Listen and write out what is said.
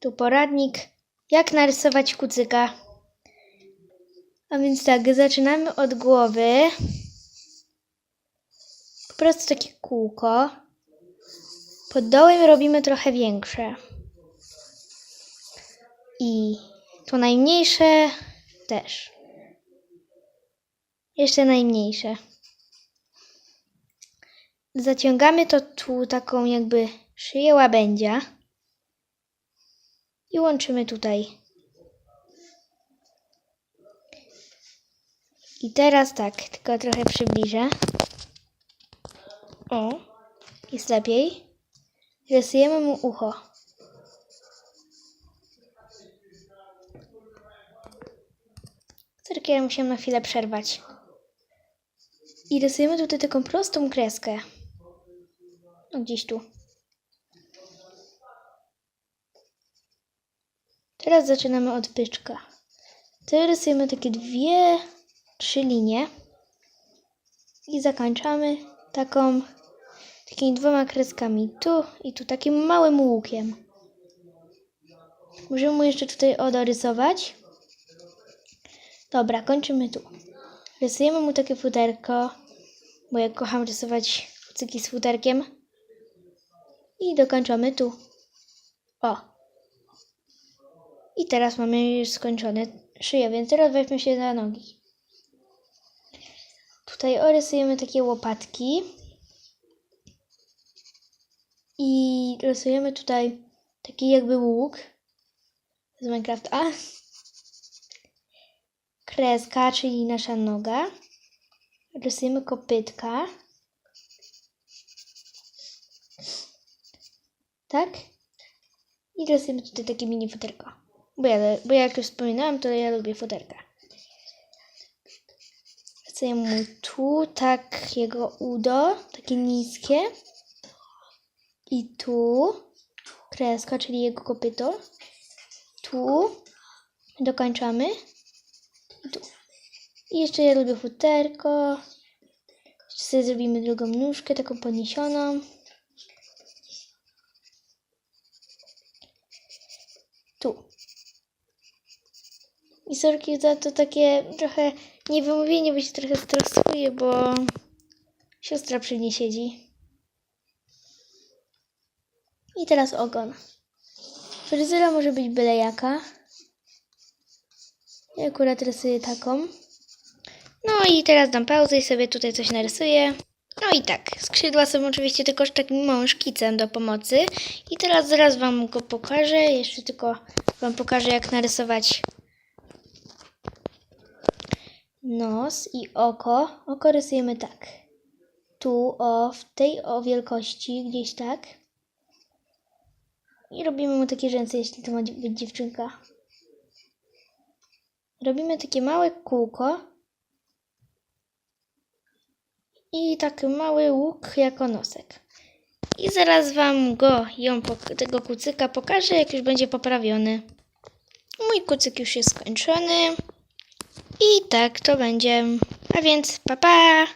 Tu poradnik, jak narysować kucyka. A więc tak, zaczynamy od głowy. Po prostu takie kółko. Pod dołem robimy trochę większe. I to najmniejsze też. Jeszcze najmniejsze. Zaciągamy to tu taką jakby szyję łabędzia i łączymy tutaj. I teraz tak, tylko trochę przybliżę. O, jest lepiej. Rysujemy mu ucho. Cyrkiel musiałem na chwilę przerwać. I rysujemy tutaj taką prostą kreskę. No gdzieś tu. Teraz zaczynamy od byczka. Tutaj rysujemy takie dwie, trzy linie. I zakończamy taką, takimi dwoma kreskami. Tu i tu, takim małym łukiem. Możemy mu jeszcze tutaj odorysować. Dobra, kończymy tu. Rysujemy mu takie futerko, bo ja kocham rysować kucyki z futerkiem. I dokończamy tu. O. I teraz mamy już skończone szyję, więc teraz weźmy się za nogi. Tutaj orysujemy takie łopatki. I rysujemy tutaj taki jakby łuk z Minecrafta. Kreska, czyli nasza noga. Rysujemy kopytka. Tak? I rysujemy tutaj takie mini futerko. Bo ja, bo jak już wspominałam, to ja lubię futerka. Rysujemy mu tu tak jego udo, takie niskie. I tu kreska, czyli jego kopyto. Tu dokończamy. I tu. I jeszcze ja lubię futerko. Jeszcze sobie zrobimy drugą nóżkę, taką podniesioną. Tu. I sorki za to takie trochę niewymówienie, bo się trochę stresuję, bo siostra przy mnie siedzi. I teraz ogon. Fryzura może być byle jaka. Ja akurat rysuję taką. No i teraz dam pauzę i sobie tutaj coś narysuję. No i tak, skrzydła są oczywiście tylko takim małym szkicem do pomocy. I teraz zaraz Wam go pokażę. Jeszcze tylko Wam pokażę, jak narysować nos i oko. Oko rysujemy tak. Tu, o, w tej o wielkości, gdzieś tak. I robimy mu takie rzęsy, jeśli to ma być dziewczynka. Robimy takie małe kółko. I taki mały łuk jako nosek. I zaraz wam go, ją, tego kucyka pokażę, jak już będzie poprawiony. Mój kucyk już jest skończony. I tak to będzie. A więc, pa pa!